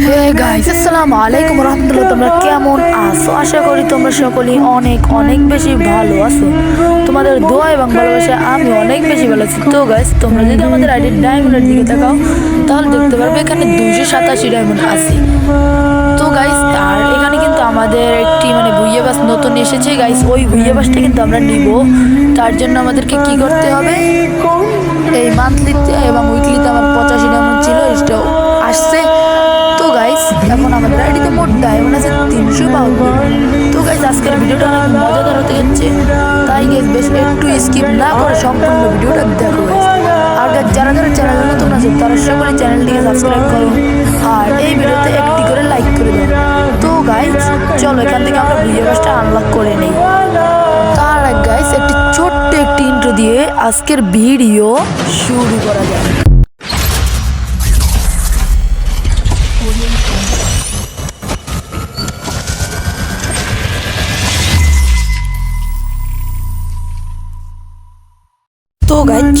Hey guys আসসালামু আলাইকুম রহমতুল্লাহ তোমরা কেমন আছো? আশা করি তোমরা সকলেই অনেক অনেক বেশি ভালো আছো। তোমাদের দোয়া এবং ভালোবাসা আমি অনেক বেশি ভালো আছি। তো গাইস তোমরা যদি আমাদের আইডির ডায়মন্ডের দিকে তাকাও, তাহলে দেখতে পারবে এখানে দুইশো সাতাশি ডায়মন্ড আছে। তো গাইস আর এখানে কিন্তু আমাদের একটি মানে ভুইয়া বাস নতুন এসেছে। গাইস ওই ভুইয়া বাসটা কিন্তু আমরা নিব। তার জন্য আমাদেরকে কি করতে হবে? এই মান্থলিতে এবং উইকলিতে আমার পঁচাশি ডায়মন্ড ছিল এটা আসছে। গাইস এখন আমাদের আইডিতে মোট ডায়মন্ড আছে তিনশো বাউন্ন। তো গাইস আজকের ভিডিওটা অনেক মজাদার হতে যাচ্ছে। তাই গাইস বেশ একটু স্কিপ না করে সম্পূর্ণ ভিডিওটা দেখো গাইস আর guys, যারা যারা চ্যানেলে নতুন আছে তারা সকলে চ্যানেলটিকে সাবস্ক্রাইব করো। আর এই ভিডিওতে একটি করে লাইক করে দাও। তো গাইস চলো এখান থেকে আমরা ভিডিও বাসটা আনলক করে নিই। তার গাইস একটি ছোট্ট একটি ইন্ট্রো দিয়ে আজকের ভিডিও শুরু করা যায়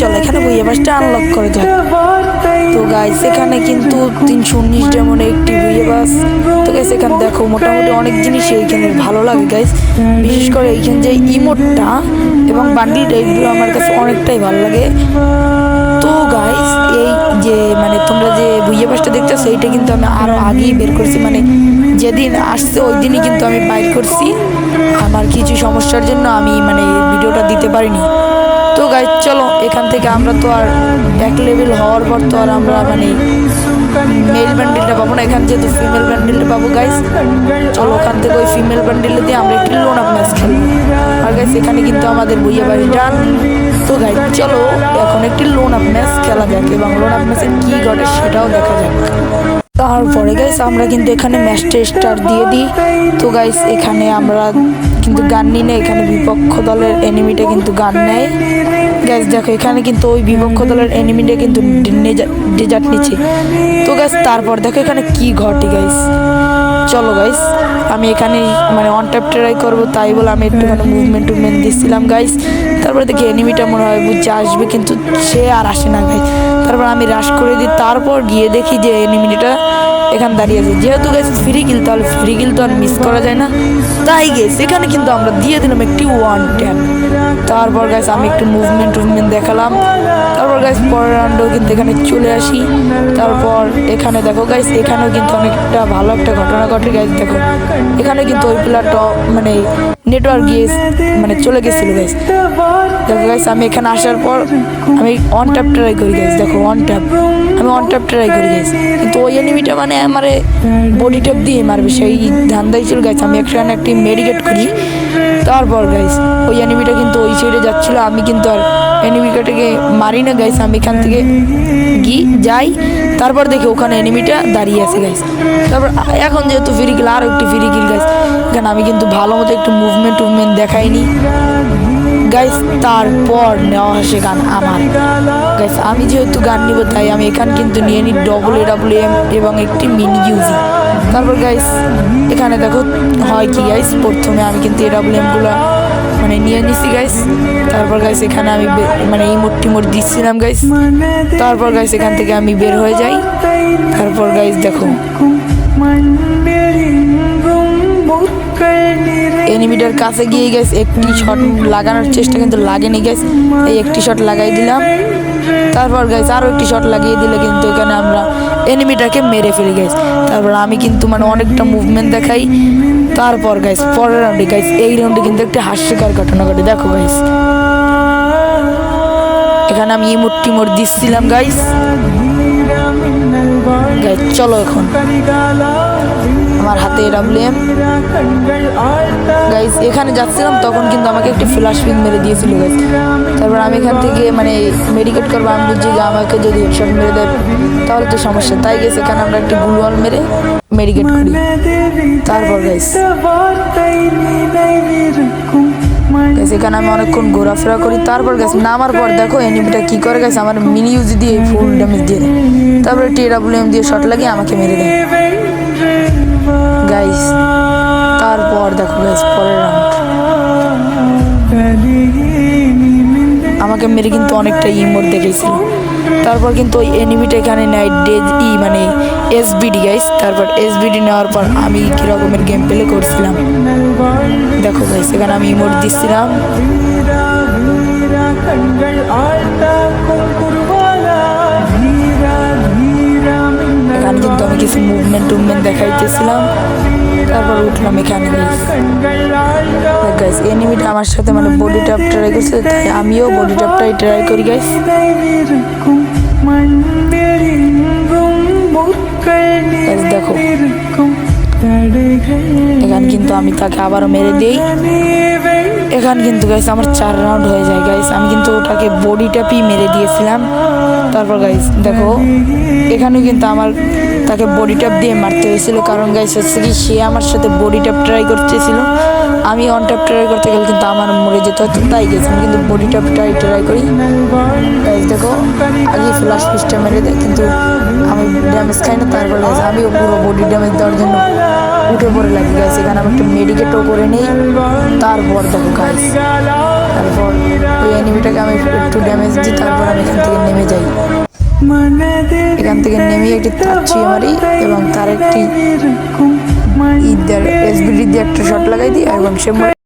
চলো, এখানে বইয়ে বাসটা আনলক করে যাক তো গাইস এখানে কিন্তু তিনশো উনিশ যেমন একটি বইয়ে বাস। তো গাইস এখানে দেখো মোটামুটি অনেক জিনিস এইখানে ভালো লাগে গাইস বিশেষ করে এইখানে যে ইমোটটা এবং বান্ডিলটা এগুলো আমার কাছে অনেকটাই ভালো লাগে। তো গাইস এই যে মানে তোমরা যে বুইয়ে বাসটা দেখছ সেইটা কিন্তু আমি আরও আগেই বের করছি। মানে যেদিন আসছে, ওই দিনই কিন্তু আমি বাইর করছি। আমার কিছু সমস্যার জন্য আমি মানে ভিডিওটা দিতে পারিনি। তো গাইজ চলো, এখান থেকে আমরা তো আর এক লেভেল হওয়ার পর তো আর আমরা মানে মেল ব্যান্ডেলটা পাবো না। এখান যেহেতু ফিমেল ব্যান্ডেলটা পাবো গাইজ চলো ওখান থেকে ওই ফিমেল ব্যান্ডেলটা দিয়ে আমরা একটি লোন আপ ম্যাচ খেলব। আর গাইজ এখানে কিন্তু আমাদের বইয়া বাড়ি ডান তো গাইজ চলো, এখন একটি লোন আপ ম্যাচ খেলা যাক এবং লোন আপ ম্যাচে কী ঘটে সেটাও দেখা যাক। তারপরে গাইস আমরা কিন্তু এখানে ম্যাচটা স্টার দিয়ে দিই। তো গাইস এখানে আমরা কিন্তু গান নিই না এখানে বিপক্ষ দলের এনিমিটা কিন্তু গান নেয়। গাইস দেখো এখানে কিন্তু ওই বিপক্ষ দলের এনিমিটা কিন্তু ডেজার্ট নিচ্ছে। তো গাইস তারপর দেখো এখানে কি ঘটে গাইস চলো গাইস আমি এখানে মানে অন ট্যাপ ট্রাই করব, তাই বলে আমি একটুখানি মুভমেন্ট টুভমেন্ট দিচ্ছিলাম গাইস তারপরে দেখি এনিমিটা মনে হয় বুঝছে আসবে, কিন্তু সে আর আসে না গাইস তারপর আমি রাশ করে দিই, তারপর গিয়ে দেখি যে এনিমিটা এখানে দাঁড়িয়ে আছে। যেহেতু গেছে ফ্রি কিল তাহলে ফ্রি কিল তো আর মিস করা যায় না। তাই গেছে এখানে কিন্তু আমরা দিয়ে দিলাম একটি ওয়ান ট্যাপ তারপর গাইস আমি একটু মুভমেন্ট টুভমেন্ট দেখালাম। তারপর গাছ পরের রাউন্ডেও কিন্তু এখানে চলে আসি। তারপর এখানে দেখো গাইস এখানেও কিন্তু অনেকটা ভালো একটা ঘটনা ঘটে। গাইস দেখো, এখানে কিন্তু ওই প্লেয়ারটা মানে নেটওয়ার্ক গিয়ে মানে চলে গেছিল গাইস দেখো গাইস আমি এখানে আসার পর আমি অন ট্যাপ ট্রাই করি গাইস দেখো অন ট্যাপ আমি অন ট্যাপ ট্রাই করি গাইস কিন্তু ওই এনিমিটা মানে আমার বডি ট্যাপ দিয়ে মারবে। সেই ধান্দাই ছিল গাইস আমি একখানে একটি মেডিকেট করি তারপর গাইস ওই এনিমিটা কিন্তু ওই সাইডে যাচ্ছিল। আমি কিন্তু আর এনিমিটাকে মারি না গাইস আমি এখান থেকে গি, যাই। তারপর দেখি ওখানে এনিমিটা দাঁড়িয়ে আছে গাইস তারপর এখন যেহেতু ফ্রি কিল আর একটি ফ্রি কিল গাইস এখানে আমি কিন্তু ভালো মতো একটু মুভমেন্ট টুভমেন্ট দেখাইনি। গাইস তারপর নেওয়া হচ্ছে গান আমার। গাইস আমি যেহেতু গান নিব, তাই আমি এখান কিন্তু নিয়ে নিই ডবল এ ডাব্লিউ এম এবং একটি মিনি ইউজি তারপর গাইস এখানে দেখো হয় কি গাইস প্রথমে আমি কিন্তু এ ডাব্লিউ এমগুলো মানে নিয়ে নিছি গাইস তারপর গাইস এখানে আমি মানে এই মোট টিমোট দিচ্ছিলাম গাইস তারপর গাইস এখান থেকে আমি বের হয়ে যাই। তারপর গাইস দেখো। এনিমিটার কাছে গিয়ে গেছ একটি শট লাগানোর চেষ্টা কিন্তু লাগেনি গেছ এই একটি শট লাগাই দিলাম। তারপর গাইস আরও একটি শট লাগিয়ে দিলে কিন্তু এখানে আমরা এনিমিটাকে মেরে ফেলি গাইস তারপর আমি কিন্তু মানে অনেকটা মুভমেন্ট দেখাই। তারপর গাইস পরের রাউন্ডে গাইস এই রাউন্ডে কিন্তু একটা হাস্যকর ঘটনা ঘটে। দেখো গাইস এখানে আমি ইমোট টিমোট দিচ্ছিলাম গাইস গাইস চলো এখন। আমার হাতে ডাবলিএম গাইস এখানে যাচ্ছিলাম তখন কিন্তু আমাকে একটি ফ্ল্যাশ পিন মেরে দিয়েছিল গাইস তারপর আমি এখান থেকে মানে মেডিকেট করব, আমি বুঝছি যে, আমাকে যদি হেডশট মেরে দেয়, তাহলে তো সমস্যা। তাই গেছে এখানে আমরা একটি গুলওয়াল মেরে মেডিকেট করি। তারপর গাইস এখানে আমি অনেকক্ষণ ঘোরাফেরা করি। তারপর গাছ নামার পর দেখো এনিমিটা কি করে গেছে আমার মিনি ইউজ দিয়ে ফুল ড্যামেজ দিয়ে দেয়। তারপরে টি ডাব্লিউ এম দিয়ে শট লাগিয়ে আমাকে মেরে দেয়। গাইস তারপর দেখো গাইস পরের রাউন্ড আমাকে মেরে কিন্তু অনেকটা ইমোট দেখেছিল। তারপর কিন্তু ওই এনিমিটা এখানে নেয় ডেজ ই মানে এসবিডি গাইস তারপর এসবিডি নেওয়ার পর আমি কীরকমের গেম প্লে করছিলাম। দেখো গাইস এখানে আমি ইমোট দিচ্ছিলাম। মিট আমার সাথে মানে বডি টপ ট্রাই করছে, তাই আমিও বডি ট্যাপটাই ট্রাই করি গাইস দেখো। এখানে কিন্তু আমি তাকে আবারও মেরে দিই। এখান কিন্তু গাইস আমার চার রাউন্ড হয়ে যায় গাইস আমি কিন্তু ওটাকে বডি ট্যাপই মেরে দিয়েছিলাম। তারপর গাইস দেখো, এখানেও কিন্তু আমার তাকে বডি ট্যাপ দিয়ে মারতে হয়েছিল। কারণ গাইস হচ্ছে কি, সে আমার সাথে বডি ট্যাপ ট্রাই করতেছিল। আমি অন ট্যাপ ট্রাই করতে গেলে কিন্তু আমার মরে যেতে হচ্ছে তাই গেছিলাম কিন্তু বডি ট্যাপ ট্রাই ট্রাই করি। দেখো, আগে ফ্লাশ পিসটা মেরে দেয়, কিন্তু আমি ড্যামেজ খাই না, তারপর গাইস আমিও পুরো বডি ড্যামেজ দেওয়ার জন্য উঠে পড়ে লাগে গাইস এখানে আমি একটু মেডিকেটও করে নিই, তারপর দেখো গাইস তারপর ওই এনিমিটাকে আমি একটু ড্যামেজ দিই, তারপর আমি এখান থেকে নেমে যাই। এখান থেকে নেমে একটি তাচ্ছি মারি এবং তার একটি ঈদের এসবিডি দিয়ে একটা শট লাগাই দিই এবং সে